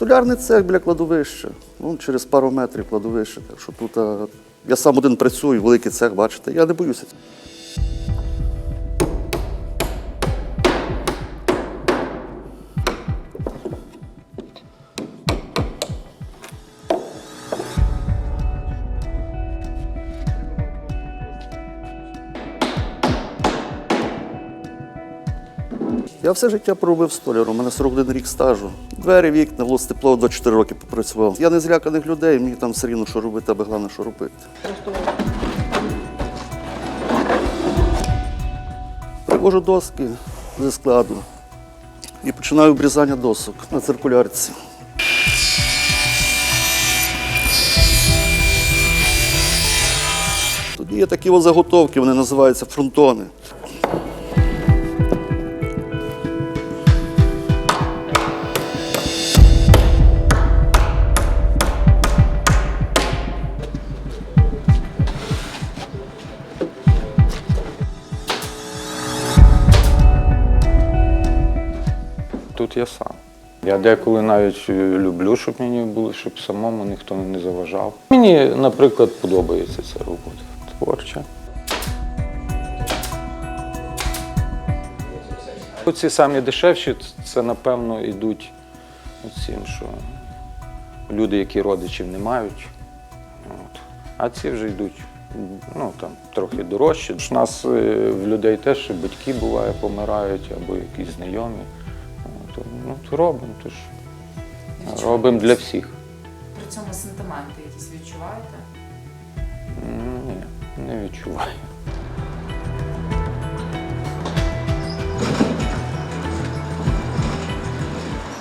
Столярний цех біля кладовища. Ну, через пару метрів кладовище. Так що тут а, я сам один працюю, великий цех, бачите, я не боюся. Я все життя проробив столяром, у мене 41 рік стажу. Двері, вікна, влостепло 24 роки попрацював. Я не зляканих людей, мені там все рівно, що робити, аби головне, що робити. Привожу доски зі складу і починаю обрізання досок на циркулярці. Тоді є такі заготовки, вони називаються фронтони. Тут я сам. Я деколи навіть е, люблю, щоб мені було, щоб самому ніхто не заважав. Мені, наприклад, подобається ця робота творча. Оці самі дешевші, це, напевно, йдуть цим, що люди, які родичів не мають. От. А ці вже йдуть ну, там, трохи дорожчі. У нас е, в людей теж батьки буває, помирають або якісь знайомі. От, ну, то робимо, то ж робимо для всіх. При цьому сентименти якісь відчуваєте? Ні, не відчуваю.